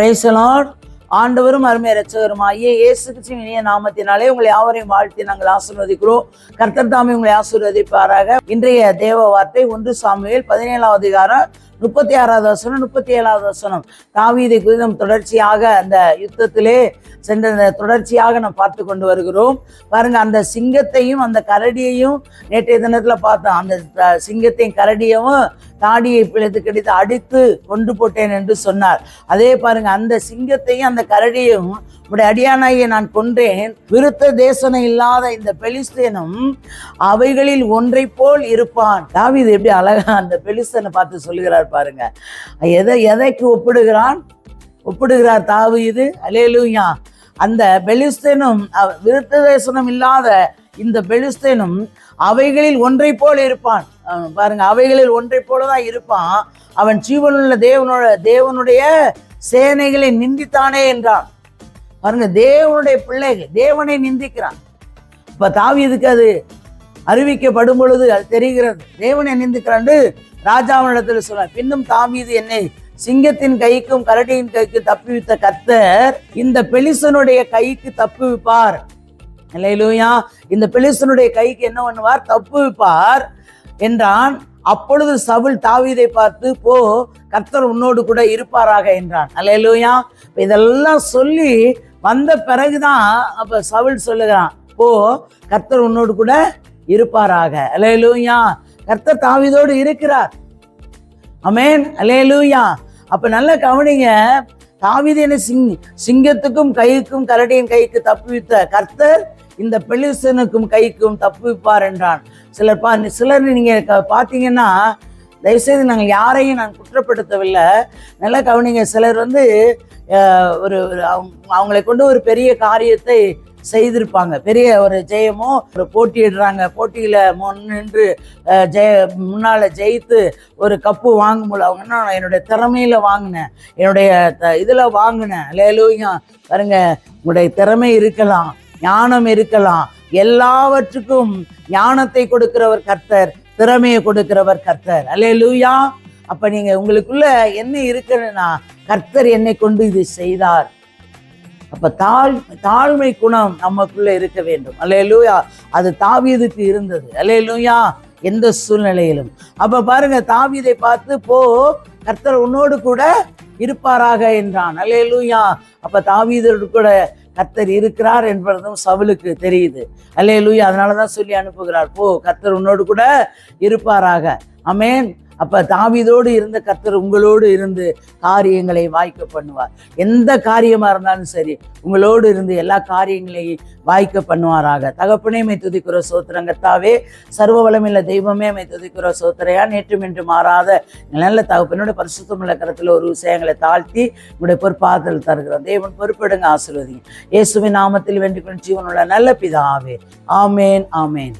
Praise the Lord ஆண்டவரும் அருமை ரச்சகருமாகிய இயேசு கிறிஸ்துவின் இனிய நாமத்தினாலே உங்களை யாவரையும் வாழ்த்தி நாங்கள் ஆசீர்வதிக்கிறோம். கர்த்தர் தாமே உங்களை ஆசீர்வதிப்பாராக. இன்றைய தேவ வார்த்தை ஒன்று சாமியில் பதினேழாவது அதிகாரம் முப்பத்தி ஆறாவது வசனம் முப்பத்தி ஏழாவது வசனம். தாவீதை குறிதம் தொடர்ச்சியாக அந்த யுத்தத்திலே சென்ற அந்த தொடர்ச்சியாக நாம் பார்த்து கொண்டு வருகிறோம். பாருங்க அந்த சிங்கத்தையும் அந்த கரடியையும் நேற்றைய தினத்துல பார்த்தோம். அந்த சிங்கத்தையும் கரடியவும் தாடியை பிழைத்து கிடைத்து அடித்து கொண்டு போட்டேன் என்று சொன்னார். அதே பாருங்க அந்த சிங்கத்தையும் அந்த கரடியையும் உடைய அடியானாகிய நான் கொன்றேன். விருத்த தேசனம் இல்லாத இந்த பெலிஸ்தேனும் அவைகளில் ஒன்றை போல் இருப்பான். தாவீது எப்படி அழகா அந்த பெலிஸ்தனை பார்த்து சொல்லுகிறார் பாருங்க. எதை எதைக்கு ஒப்பிடுகிறான்? ஒப்பிடுகிறார் தாவீது. அலேலூயா அந்த பெலிஸ்தேனும் அவ- விருத்த தேசனம் இல்லாத இந்த பெலிஸ்தேனும் அவைகளில் ஒன்றை போல் இருப்பான். பாருங்க அவைகளில் ஒன்றை போல தான் இருப்பான். அவன் ஜீவனுள்ள தேவனோட தேவனுடைய சேனைகளை நிந்தித்தானே என்றான். பாருங்க தேவனுடைய பிள்ளைகள் தேவனை நிந்திக்கிறான். இப்ப தாவியதுக்கு அது அறிவிக்கப்படும் பொழுது அது தெரிகிறது. தேவனை நிந்திக்கிறாண்டு ராஜாவினிடத்தில் சொல்றார். பின்னும் தாவீது என்னை சிங்கத்தின் கைக்கும் கரடியின் கைக்கு தப்புவித்த கத்தர் இந்த பெலிசனுடைய கைக்கு தப்புவிப்பார். இல்லையிலூயா இந்த பெலிசனுடைய கைக்கு என்ன பண்ணுவார்? தப்புவிப்பார் என்றான். அப்பொழுது சவுல் தாவீதை பார்த்து போ கர்த்தர் உன்னோடு கூட இருப்பாராக என்றான். அல்லையிலூயா இதெல்லாம் சொல்லி வந்த பிறகுதான் அப்ப சவுல் சொல்லுகிறான் போ கர்த்தர் உன்னோடு கூட இருப்பாராக. அல்லேலூயா. கர்த்தர் தாவீதோடு இருக்கிறார். அமேன் அல்லேலூயா. அப்ப நல்லா கவனிங்க தாவிதின சிங் சிங்கத்துக்கும் கைக்கும் கரடியின் கைக்கு தப்புவித்த கர்த்தர் இந்த பெலிசனுக்கும் கைக்கும் தப்புவிப்பார் என்றான். சிலர் பா சிலர் நீங்க பார்த்தீங்கன்னா தயவுசெய்து நாங்கள் யாரையும் நான் குற்றப்படுத்தவில்லை. நல்லா கவனிங்க சிலர் வந்து ஒரு ஒரு அவங்க- அவங்களை கொண்டு ஒரு பெரிய காரியத்தை செய்திருப்பாங்க. பெரிய ஒரு ஜெயமோ ஒரு போட்டியிடுறாங்க. போட்டியில் முன்னின்று ஜெய முன்னால் ஜெயித்து ஒரு கப்பு வாங்கும்போது அவங்க என்ன நான் என்னுடைய திறமையில் வாங்கினேன். என்னுடைய த- இதில் வாங்கினேன். லேலூயா பாருங்க உங்களுடைய திறமை இருக்கலாம் ஞானம் இருக்கலாம். எல்லாவற்றுக்கும் ஞானத்தை கொடுக்கிறவர் கர்த்தர். திறமையை கொடுக்கிறவர் கர்த்தர். அல்லேலூயா. அப்ப நீங்க உங்களுக்குள்ள என்ன இருக்குன்னா கர்த்தர் என்னை கொண்டு இது செய்தார். அப்ப தாழ் தாழ்மை குணம் நமக்குள்ள இருக்க வேண்டும். அல்லேலூயா. அது தாவீதுக்கு இருந்தது. அல்லேலூயா. எந்த சூழ்நிலையிலும். அப்ப பாருங்க தாவீதை பார்த்து போ கர்த்தர் உன்னோடு கூட இருப்பாராக என்றான். அல்லேலூயா. அப்ப தாவீதோடு கூட கர்த்தர் இருக்கிறார் என்பதும் சவுலுக்கு தெரியுது. அல்லேலூயா அதனால தான் சொல்லி அனுப்புகிறார். போ கர்த்தர் உன்னோடு கூட இருப்பாராக. அமேன் அப்போ தாவிதோடு இருந்த கர்த்தர் உங்களோடு இருந்து காரியங்களை வாய்க்க பண்ணுவார். எந்த காரியமாக இருந்தாலும் சரி உங்களோடு இருந்து எல்லா காரியங்களையும் வாய்க்க பண்ணுவாராக. தகப்பனே மை துதிக்கிற சோத்திரங்கத்தாவே சர்வ வளமில்ல தெய்வமே மை துதிக்கிற சோத்திரையா நேற்றும் என்று மாறாத நல்ல தகப்பனோட பரிசுத்தமுள்ள கருத்தில் ஒரு விஷயங்களை தாழ்த்தி உங்களுடைய பொறுப்பாதல் தருகிறோம். தேவன் பொறுப்பெடுங்க ஆசீர்வதிங்க. இயேசுவின் நாமத்தில் வென்று கொண்டு ஜீவனுள்ள நல்ல பிதாவே. ஆமேன் ஆமேன்.